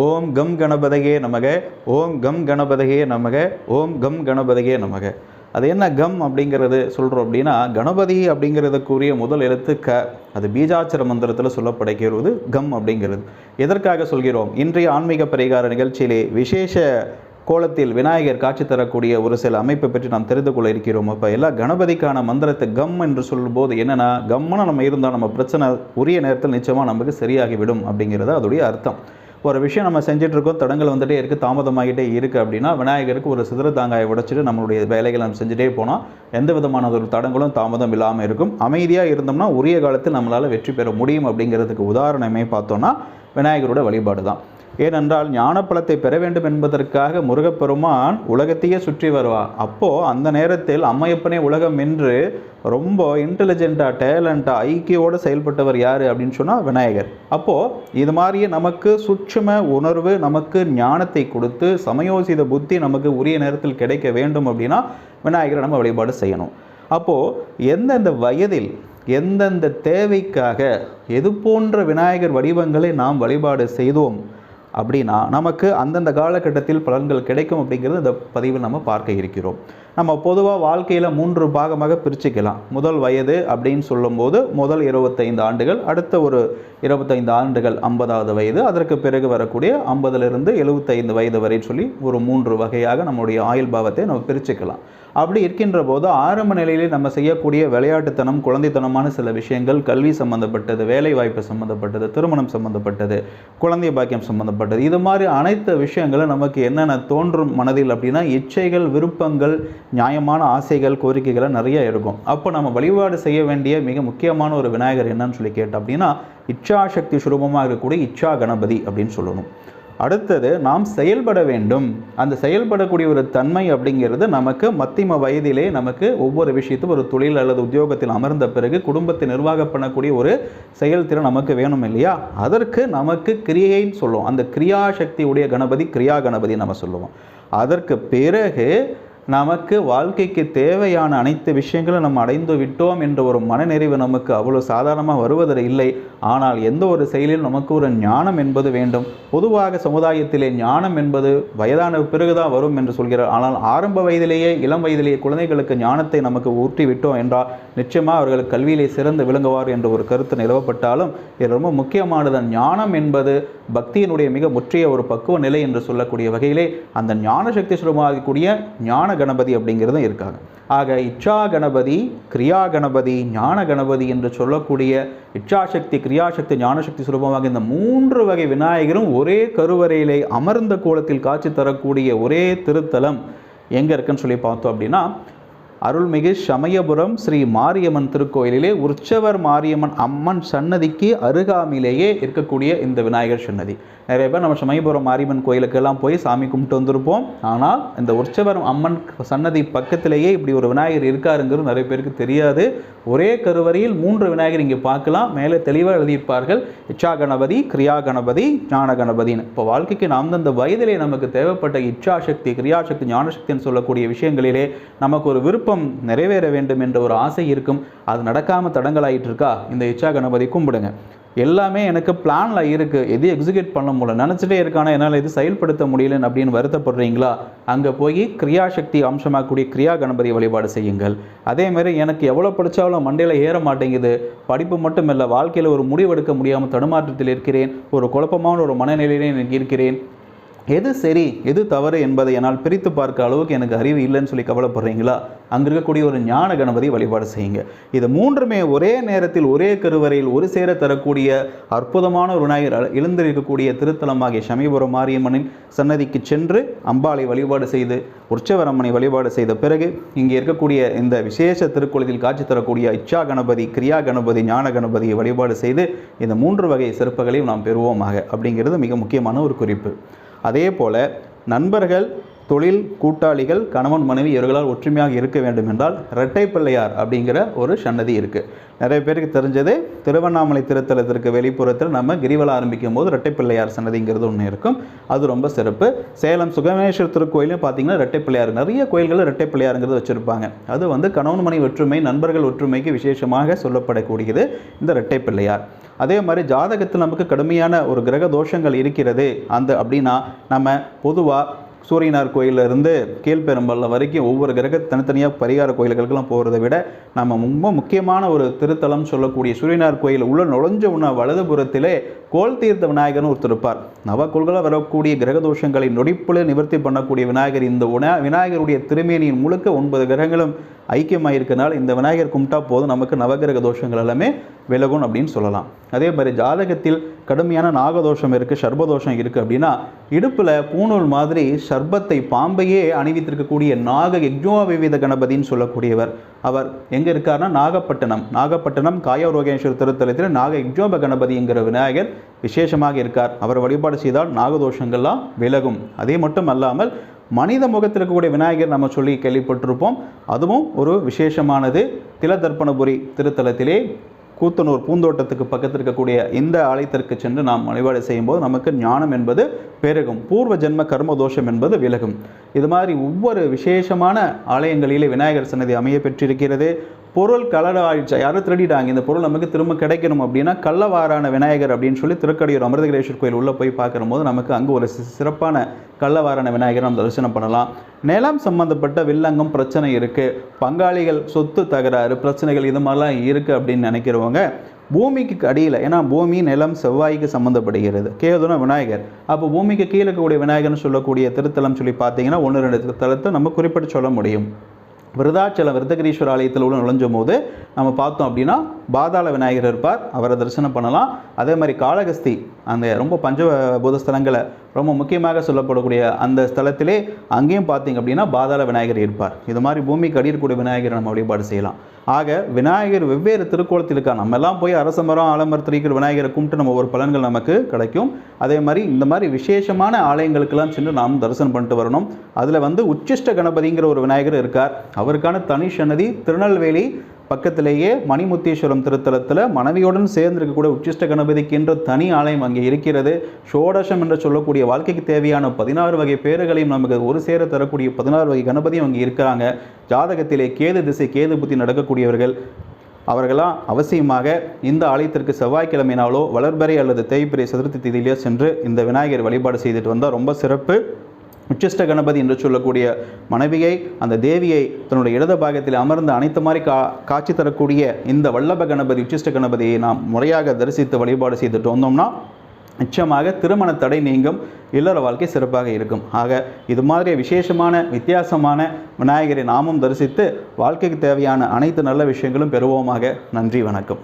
ஓம் come கணபதகே நமக ஓம் come கணபதையே நமக ஓம் come கணபதகே நமக. அது என்ன கம் அப்படிங்கிறது சொல்கிறோம் அப்படின்னா கணபதி அப்படிங்கிறதுக்குரிய முதல் எழுத்து க. அது பீஜாச்சர மந்திரத்தில் சொல்லப்படுகிறது கம் அப்படிங்கிறது. எதற்காக சொல்கிறோம்? இன்றைய ஆன்மீக பரிகார நிகழ்ச்சியிலே விசேஷ கோலத்தில் விநாயகர் காட்சி தரக்கூடிய ஒரு சில அமைப்பை பற்றி நாம் தெரிந்து கொள்ள இருக்கிறோம். அப்போ எல்லா கணபதிக்கான மந்திரத்தை கம் என்று சொல்லும்போது என்னென்னா கம்முன்னு நம்ம இருந்தால் நம்ம பிரச்சனை உரிய நேரத்தில் நிச்சயமாக நமக்கு சரியாகிவிடும் அப்படிங்கிறது அதோடைய அர்த்தம். ஒரு விஷயம் நம்ம செஞ்சுட்டு இருக்கோம் தடங்கள் வந்துட்டே இருக்குது தாமதமாகிட்டே இருக்குது அப்படின்னா விநாயகருக்கு ஒரு சிதற தாங்காயை உடைச்சிட்டு நம்மளுடைய வேலைகளை நம்ம செஞ்சுட்டே போனால் எந்த விதமான ஒரு தடங்களும் தாமதம் இல்லாமல் இருக்கும். அமைதியாக இருந்தோம்னா உரிய காலத்தில் நம்மளால் வெற்றி பெற முடியும் அப்படிங்கிறதுக்கு உதாரணமே பார்த்தோன்னா விநாயகரோட வழிபாடு தான் ஏனென்றால் ஞானப்பழத்தை பெற வேண்டும் என்பதற்காக முருகப்பெருமான் உலகத்தையே சுற்றி வருவார் அப்போது அந்த நேரத்தில் அம்மையப்பனே உலகம் என்று ரொம்ப இன்டெலிஜென்ட்டாக டேலண்ட்டாக ஐக்கியோடு செயல்பட்டவர் யார் அப்படின்னு சொன்னால் விநாயகர். அப்போது இது மாதிரியே நமக்கு சுட்சும உணர்வு நமக்கு ஞானத்தை கொடுத்து சமயோசித புத்தி நமக்கு உரிய நேரத்தில் கிடைக்க வேண்டும் அப்படின்னா விநாயகரை நம்ம வழிபாடு செய்யணும். அப்போது எந்தெந்த வயதில் எந்தெந்த தேவைக்காக எது போன்ற விநாயகர் வடிவங்களை நாம் வழிபாடு செய்தோம் அப்படின்னா நமக்கு அந்தந்த காலகட்டத்தில் பலன்கள் கிடைக்கும் அப்படிங்கிறது இந்த பதிவில் நம்ம பார்க்க இருக்கிறோம். நம்ம பொதுவாக வாழ்க்கையில் மூன்று பாகமாக பிரிச்சுக்கலாம். முதல் வயது அப்படின்னு சொல்லும்போது முதல் இருபத்தைந்து ஆண்டுகள் அடுத்த ஒரு இருபத்தைந்து ஆண்டுகள் ஐம்பதாவது வயது அதற்கு பிறகு வரக்கூடிய ஐம்பதுலேருந்து எழுபத்தைந்து வயது வரை சொல்லி ஒரு மூன்று வகையாக நம்முடைய ஆயுள் பாவத்தை நம்ம பிரிச்சுக்கலாம். அப்படி இருக்கின்ற போது ஆரம்ப நிலையிலே நம்ம செய்யக்கூடிய விளையாட்டுத்தனம் குழந்தைத்தனமான சில விஷயங்கள் கல்வி சம்பந்தப்பட்டது வேலை வாய்ப்பு சம்பந்தப்பட்டது திருமணம் சம்பந்தப்பட்டது குழந்தை பாக்கியம் சம்பந்தப்பட்டது. இது மாதிரி அனைத்து விஷயங்களும் நமக்கு என்னென்ன தோன்றும் மனதில் அப்படின்னா இச்சைகள் விருப்பங்கள் நியாயமான ஆசைகள் கோரிக்கைகளை நிறைய இருக்கும் அப்போ நம்ம வழிபாடு செய்ய வேண்டிய மிக முக்கியமான ஒரு விநாயகர் என்னன்னு சொல்லி கேட்டோம் அப்படின்னா இச்சாசக்தி சுரூபமாக இருக்கக்கூடிய இச்சா கணபதி அப்படின்னு சொல்லணும். அடுத்தது நாம் செயல்பட வேண்டும். அந்த செயல்படக்கூடிய ஒரு தன்மை அப்படிங்கிறது நமக்கு மத்திம வயதிலே நமக்கு ஒவ்வொரு விஷயத்தும் ஒரு தொழில் அல்லது உத்தியோகத்தில் அமர்ந்த பிறகு குடும்பத்தை நிர்வாகம் பண்ணக்கூடிய ஒரு செயல்திறன் நமக்கு வேணும் இல்லையா? அதற்கு நமக்கு கிரியைன்னு சொல்லுவோம். அந்த கிரியாசக்தி உடைய கணபதி கிரியா கணபதி நம்ம சொல்லுவோம். அதற்கு பிறகு நமக்கு வாழ்க்கைக்கு தேவையான அனைத்து விஷயங்களும் நம்ம அடைந்து விட்டோம் என்ற ஒரு மனநிறைவு நமக்கு அவ்வளோ சாதாரணமாக வருவதில் இல்லை. ஆனால் எந்த ஒரு செயலிலும் நமக்கு ஒரு ஞானம் என்பது வேண்டும். பொதுவாக சமுதாயத்திலே ஞானம் என்பது வயதான பிறகுதான் வரும் என்று சொல்கிறார். ஆனால் ஆரம்ப வயதிலேயே இளம் வயதிலேயே குழந்தைகளுக்கு ஞானத்தை நமக்கு ஊற்றி விட்டோம் என்றால் நிச்சயமாக அவர்கள் கல்வியிலே சிறந்து விளங்குவார் என்ற ஒரு கருத்து நிலவப்பட்டாலும் இது ரொம்ப முக்கியமானது. ஞானம் என்பது பக்தியினுடைய மிக முற்றிய ஒரு பக்குவ நிலை என்று சொல்லக்கூடிய வகையிலே அந்த ஞான சக்தி சுரமாகக்கூடிய ஞான கணபதி அப்படிங்கிறதும் இருக்காங்க. ஆக இச்சா கணபதி கிரியா கணபதி ஞான கணபதி என்று சொல்லக்கூடிய இச்சாசக்தி கிரியாசக்தி ஞானசக்தி சுரூபமாக இந்த மூன்று வகை விநாயகரும் ஒரே கருவறையிலே அமர்ந்த கோலத்தில் காட்சி தரக்கூடிய ஒரே திருத்தலம் எங்கே இருக்குன்னு சொல்லி பார்த்தோம் அப்படின்னா அருள்மிகு சமயபுரம் ஸ்ரீ மாரியம்மன் திருக்கோயிலிலே உற்சவர் மாரியம்மன் அம்மன் சன்னதிக்கு அருகாமையிலேயே இருக்கக்கூடிய இந்த விநாயகர் சன்னதி. நிறைய பேர் நம்ம சமயபுரம் மாரியம்மன் கோயிலுக்கெல்லாம் போய் சாமி கும்பிட்டு வந்திருப்போம். ஆனால் இந்த உற்சவர் அம்மன் சன்னதி பக்கத்திலேயே இப்படி ஒரு விநாயகர் இருக்காருங்கிறது நிறைய பேருக்கு தெரியாது. ஒரே கருவறையில் மூன்று விநாயகர் இங்கே பார்க்கலாம். மேலே தெளிவாக எழுதியிருப்பார்கள். இச்சா கணபதி கிரியா கணபதி ஞான கணபதின்னு. இப்போ வாழ்க்கைக்கு நாம் அந்த வயதிலே நமக்கு தேவைப்பட்ட இச்சாசக்தி கிரியாசக்தி ஞானசக்தின்னு சொல்லக்கூடிய விஷயங்களிலே நமக்கு ஒரு விருப்பம் நிறைவேற வேண்டும் என்ற ஒரு ஆசை இருக்கும். அது நடக்காமல் தடங்கலாயிட்டு இருக்கா இந்த இச்சா கணபதி கும்பிடுங்க. எல்லாமே எனக்கு பிளானில் இருக்குது எது எக்ஸிக்யூட் பண்ண முடியல? நினச்சிட்டே இருக்கானா? என்னால் இது செயல்படுத்த முடியலன்னு அப்படின்னு வருத்தப்படுறீங்களா? அங்கே போய் கிரியாசக்தி அம்சமாகக்கூடிய கிரியா கணபதி வழிபாடு செய்யுங்கள். அதே மாதிரி எனக்கு எவ்வளோ படித்தாலும் மண்டையில் ஏற மாட்டேங்குது. படிப்பு மட்டும் இல்லை வாழ்க்கையில் ஒரு முடிவெடுக்க முடியாமல் தடுமாற்றத்தில் இருக்கிறேன். ஒரு குழப்பமான ஒரு மனநிலையிலே இருக்கிறேன் எது சரி எது தவறு என்பதை என்னால் பிரித்து பார்க்க அளவுக்கு எனக்கு அறிவு இல்லைன்னு சொல்லி கவலைப்படுறீங்களா? அங்கே இருக்கக்கூடிய ஒரு ஞான கணபதி வழிபாடு செய்யுங்க. இது மூன்றுமே ஒரே நேரத்தில் ஒரே கருவறையில் ஒரு சேர தரக்கூடிய அற்புதமான ஒரு விநாயகர் எழுந்திருக்கக்கூடிய திருத்தலமாகிய சமீபுரம் மாரியம்மனின் சன்னதிக்கு சென்று அம்பாளை வழிபாடு செய்து உற்சவரம்மனை வழிபாடு செய்த பிறகு இங்கே இருக்கக்கூடிய இந்த விசேஷ திருக்குளத்தில் காட்சி தரக்கூடிய இச்சா கணபதி கிரியா கணபதி ஞான கணபதியை வழிபாடு செய்து இந்த மூன்று வகை சிறப்புகளையும் நாம் பெறுவோமாக அப்படிங்கிறது மிக முக்கியமான ஒரு குறிப்பு. அதே போல் நண்பர்கள் தொழில் கூட்டாளிகள் கணவன் மனைவி இவர்களால் ஒற்றுமையாக இருக்க வேண்டும் என்றால் இரட்டை பிள்ளையார் அப்படிங்கிற ஒரு சன்னதி இருக்குது நிறைய பேருக்கு தெரிஞ்சது திருவண்ணாமலை திருத்தலத்திற்கு வெளிப்புறத்தில் நம்ம கிரிவலம் ஆரம்பிக்கும் போது இரட்டை பிள்ளையார் சன்னதிங்கிறது ஒன்று இருக்கும். அது ரொம்ப சிறப்பு. சேலம் சுகமேஸ்வர் திருக்கோயிலும் பார்த்தீங்கன்னா இரட்டை பிள்ளையார் நிறைய கோயில்களில் இரட்டை பிள்ளையாருங்கிறது வச்சுருப்பாங்க. அது வந்து கணவன் மனைவி ஒற்றுமை நண்பர்கள் ஒற்றுமைக்கு விசேஷமாக சொல்லப்படக்கூடியது இந்த இரட்டை பிள்ளையார். அதே மாதிரி ஜாதகத்தில் நமக்கு கடுமையான ஒரு கிரக தோஷங்கள் இருக்கிறது. அந்த அப்படின்னா நம்ம பொதுவாக சூரியனார் கோயில்ல இருந்து வரைக்கும் ஒவ்வொரு கிரக தனித்தனியாக பரிகார கோயில்களுக்கெல்லாம் போகிறத விட நம்ம ரொம்ப முக்கியமான ஒரு திருத்தலம் சொல்லக்கூடிய சூரியனார் கோயில் உள்ள நுழைஞ்ச உண வலதுபுறத்திலே கோல் தீர்த்த விநாயகர்னு ஒருத்தர் இருப்பார். நவக்கோள்களாக வரக்கூடிய கிரக தோஷங்களை நொடிப்புல நிவர்த்தி பண்ணக்கூடிய விநாயகர் இந்த உண விநாயகருடைய திருமேனியின் முழுக்க ஒன்பது கிரகங்களும் ஐக்கியமாயிருக்கனால இந்த விநாயகர் கும்பிட்டா போதும். நமக்கு நவகிரக தோஷங்கள் எல்லாமே விலகும் அப்படின்னு சொல்லலாம். அதே மாதிரி ஜாதகத்தில் கடுமையான நாகதோஷம் இருக்குது சர்பதோஷம் இருக்குது அப்படின்னா இடுப்பில் பூணூல் மாதிரி சர்பத்தை பாம்பையே அணிவித்திருக்கக்கூடிய நாக யக்ஞோ கணபதின்னு சொல்லக்கூடியவர். அவர் எங்கே இருக்காருன்னா நாகப்பட்டினம். நாகப்பட்டினம் காயரோகேஸ்வரர் திருத்தலத்தில் நாக யக்ஞோப கணபதிங்கிற விநாயகர் விசேஷமாக இருக்கார். அவர் வழிபாடு செய்தால் நாகதோஷங்கள்லாம் விலகும். அதே மட்டும் அல்லாமல் மனித முகத்தில் இருக்கக்கூடிய விநாயகர் நம்ம சொல்லி கேள்விப்பட்டிருப்போம். அதுவும் ஒரு விசேஷமானது. திலதர்ப்பணபுரி திருத்தலத்திலே கூத்தனூர் பூந்தோட்டத்துக்கு பக்கத்தில் இருக்கக்கூடிய இந்த ஆலயத்திற்கு சென்று நாம் வழிபாடு செய்யும்போது நமக்கு ஞானம் என்பது பெருகும். பூர்வ ஜென்ம கர்ம தோஷம் என்பது விலகும். இது மாதிரி ஒவ்வொரு விசேஷமான ஆலயங்களிலே விநாயகர் சன்னதி அமைய பெற்றிருக்கிறது. பொருள் கலட ஆயிடுச்சு. யாரும் திருடிட்டாங்க. இந்த பொருள் நமக்கு திரும்ப கிடைக்கணும் அப்படின்னா கள்ளவாரான விநாயகர் அப்படின்னு சொல்லி திருக்கடியூர் அமிர்தகிரேஸ்வர் கோயில் உள்ளே போய் பார்க்குற போது நமக்கு அங்கே ஒரு சிறப்பான கள்ளவாரான விநாயகர் நம்ம தரிசனம் பண்ணலாம். நிலம் சம்பந்தப்பட்ட வில்லங்கம் பிரச்சனை இருக்குது பங்காளிகள் சொத்து தகராறு பிரச்சனைகள் இது மாதிரிலாம் இருக்குது அப்படின்னு நினைக்கிறவங்க பூமிக்கு அடியில் ஏன்னா பூமி நிலம் செவ்வாய்க்கு சம்மந்தப்படுகிறது கேதுனா விநாயகர். அப்போ பூமிக்கு கீழே இருக்கக்கூடிய விநாயகர்னு சொல்லக்கூடிய திருத்தலம் சொல்லி பார்த்தீங்கன்னா ஒன்று ரெண்டு தளத்தை நம்ம குறிப்பிட்டு சொல்ல முடியும். விருதாச்சலம் விருதகிரீஸ்வர ஆலயத்தில் உள்ள நுழைஞ்சும் போது நம்ம பார்த்தோம் அப்படின்னா பாதாள விநாயகர் இருப்பார். அவரை தரிசனம் பண்ணலாம். அதே மாதிரி காளகஸ்தி அந்த ரொம்ப பஞ்ச ஸ்தலங்களை ரொம்ப முக்கியமாக சொல்லப்படக்கூடிய அந்த ஸ்தலத்திலே அங்கேயும் பார்த்தீங்க அப்படின்னா பாதாள விநாயகர் இருப்பார். இது மாதிரி பூமிக்கு அடி விநாயகரை நம்ம வழிபாடு செய்யலாம். ஆக விநாயகர் வெவ்வேறு திருக்கோலத்தில் இருக்கா நம்ம எல்லாம் போய் அரச மரம் ஆலமரத்தில் விநாயகரை கும்பிட்டு நம்ம ஒரு பலன்கள் நமக்கு கிடைக்கும். அதே மாதிரி இந்த மாதிரி விசேஷமான ஆலயங்களுக்கெல்லாம் சென்று நாம் தரிசனம் பண்ணிட்டு வரணும். அதில் வந்து உச்சிஷ்ட கணபதிங்கிற ஒரு விநாயகர் இருக்கார். அவருக்கான தனி சன்னதி திருநெல்வேலி பக்கத்திலேயே மணிமுத்தீஸ்வரம் திருத்தலத்தில் மனைவியுடன் சேர்ந்து இருக்கக்கூடிய உச்சிஷ்ட கணபதிக்கு என்ற தனி ஆலயம் அங்கே இருக்கிறது. ஷோடசம் என்று சொல்லக்கூடிய வாழ்க்கைக்கு தேவையான பதினாறு வகை பேறுகளையும் நமக்கு ஒரு சேர தரக்கூடிய பதினாறு வகை கணபதியும் அங்கே இருக்கிறாங்க. ஜாதகத்திலே கேது திசை கேது புத்தி நடக்கக்கூடியவர்கள். அவர்களாம் அவசியமாக இந்த ஆலயத்திற்கு செவ்வாய்க்கிழமையினாலோ வளர்பறை அல்லது தேய்பிறை சதுர்த்தி திதியிலோ சென்று இந்த விநாயகர் வழிபாடு செய்துட்டு வந்தால் ரொம்ப சிறப்பு. உச்சிஷ்ட கணபதி என்று சொல்லக்கூடிய மனைவியை அந்த தேவியை தன்னுடைய இடது பாகத்தில் அமர்ந்து அனைத்து மாதிரி கா காட்சி தரக்கூடிய இந்த வல்லப கணபதி உச்சிஷ்ட கணபதியை நாம் முறையாக தரிசித்து வழிபாடு செய்துட்டு வந்தோம்னா நிச்சயமாக திருமண தடை நீங்கும் இல்லற வாழ்க்கை சிறப்பாக இருக்கும். ஆக இது மாதிரி விசேஷமான வித்தியாசமான விநாயகரை நாமும் தரிசித்து வாழ்க்கைக்கு தேவையான அனைத்து நல்ல விஷயங்களும் பெறுவோமாக. நன்றி வணக்கம்.